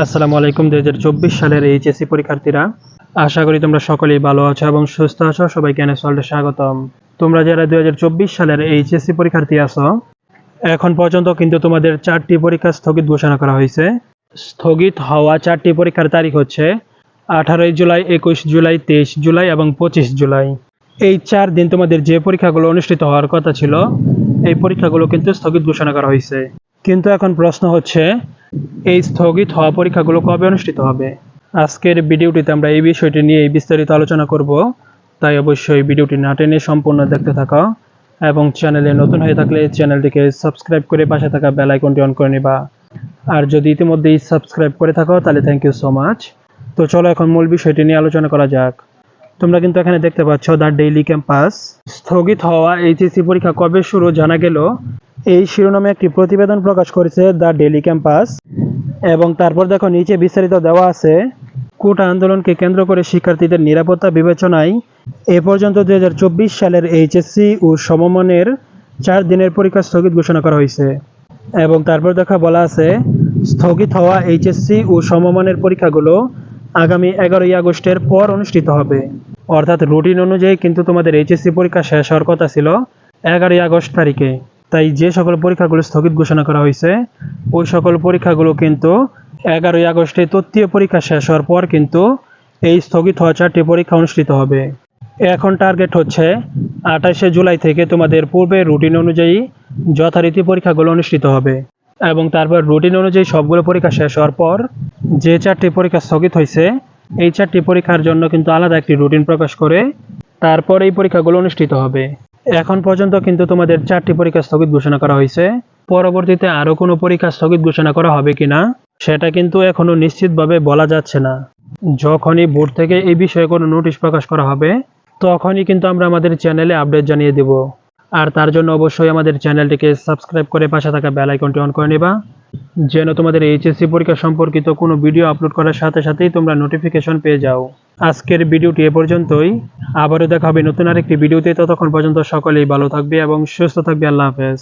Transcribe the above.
আসসালামু আলাইকুম, দুই হাজার চব্বিশ সালের এইচএসসি পরীক্ষার্থীরা। আশা করি তোমরা সকলেই ভালো আছো এবং সুস্থ আছো। সবাইকে এনে সল্টে স্বাগতম। তোমরা যারা দুই হাজার চব্বিশ সালের এইচএসসি পরীক্ষার্থী আছো, এখন পর্যন্ত কিন্তু তোমাদের চারটি পরীক্ষা স্থগিত ঘোষণা করা হয়েছে। স্থগিত হওয়া চারটি পরীক্ষার তারিখ হচ্ছে আঠারোই জুলাই, একুশ জুলাই, তেইশ জুলাই এবং পঁচিশ জুলাই। এই চার দিন তোমাদের যে পরীক্ষাগুলো অনুষ্ঠিত হওয়ার কথা ছিল, এই পরীক্ষাগুলো কিন্তু স্থগিত ঘোষণা করা হয়েছে। কিন্তু এখন প্রশ্ন হচ্ছে এই স্থগিত হওয়া পরীক্ষাগুলো কবে অনুষ্ঠিত হবে? আজকের ভিডিওটিতে আমরা এই বিষয়টি নিয়ে বিস্তারিত আলোচনা করব। তাই অবশ্যই ভিডিওটি না টেনে সম্পূর্ণ দেখতে থাকো এবং চ্যানেলে নতুন হয়ে থাকলে চ্যানেলটিকে সাবস্ক্রাইব করে পাশে থাকা বেল আইকনটি অন করে নিবা। আর যদি ইতিমধ্যেই সাবস্ক্রাইব করে থাকো, তাহলে থ্যাংক ইউ সো মাচ তো চলো এখন মূল বিষয়টি নিয়ে আলোচনা করা যাক। তোমরা কিন্তু এখানে দেখতে পাচ্ছ দ্য ডেইলি ক্যাম্পাস। স্থগিত হওয়া এইচএসসি পরীক্ষা কবে শুরু জানা গেল। এই শিরোনামে একটি প্রতিবেদন প্রকাশ করেছে দ্য ডেইলি ক্যাম্পাস। এবং তারপর দেখো, নিচে বিস্তারিত দেওয়া আছে, কোটা আন্দোলনকে কেন্দ্র করে শিক্ষার্থীদের নিরাপত্তা বিবেচনায়। এ পর্যন্ত দু হাজার চব্বিশ সালের এইচএসসি ও সমমানের চার দিনের পরীক্ষা স্থগিত ঘোষণা করা হয়েছে। এবং তারপর দেখা বলা আছে, স্থগিত হওয়া এইচএসসি ও সমমানের পরীক্ষাগুলো আগামী এগারোই আগস্টের পর অনুষ্ঠিত হবে। অর্থাৎ রুটিন অনুযায়ী কিন্তু তোমাদের এইচএসসি পরীক্ষা শেষ হওয়ার কথা ছিল এগারোই আগস্ট তারিখে। তাই যে সকল পরীক্ষাগুলো স্থগিত ঘোষণা করা হয়েছে, ওই সকল পরীক্ষাগুলো কিন্তু এগারোই আগস্টে তৃতীয় পরীক্ষা শেষ হওয়ার পর কিন্তু এই স্থগিত হওয়া চারটি পরীক্ষা অনুষ্ঠিত হবে। এখন টার্গেট হচ্ছে আঠাশে জুলাই থেকে তোমাদের পূর্বে রুটিন অনুযায়ী যথারীতি পরীক্ষাগুলো অনুষ্ঠিত হবে এবং তারপর রুটিন অনুযায়ী সবগুলো পরীক্ষা শেষ হওয়ার পর যে চারটি পরীক্ষা স্থগিত হয়েছে, এই চারটি পরীক্ষার জন্য কিন্তু আলাদা একটি রুটিন প্রকাশ করে তারপর এই পরীক্ষাগুলো অনুষ্ঠিত হবে। এখন পর্যন্ত কিন্তু তোমাদের চারটি পরীক্ষা স্থগিত ঘোষণা করা হয়েছে। পরবর্তীতে আরও কোনো পরীক্ষা স্থগিত ঘোষণা করা হবে কিনা, সেটা কিন্তু এখনও নিশ্চিতভাবে বলা যাচ্ছে না। যখনই বোর্ড থেকে এই বিষয়ে কোনো নোটিশ প্রকাশ করা হবে, তখনই কিন্তু আমরা আমাদের চ্যানেলে আপডেট জানিয়ে দেব। আর তার জন্য অবশ্যই আমাদের চ্যানেলটিকে সাবস্ক্রাইব করে পাশে থাকা বেল আইকনটি অন করে নেবা, যেন তোমাদের এইচএসসি পরীক্ষা সম্পর্কিত কোনো ভিডিও আপলোড করার সাথে সাথেই তোমরা নোটিফিকেশন পেয়ে যাও। আজকের ভিডিওটি এ পর্যন্তই। আবারও দেখা হবে নতুন আরেকটি ভিডিওতে। ততক্ষণ পর্যন্ত সকলেই ভালো থাকবে এবং সুস্থ থাকবে। আল্লাহ হাফেজ।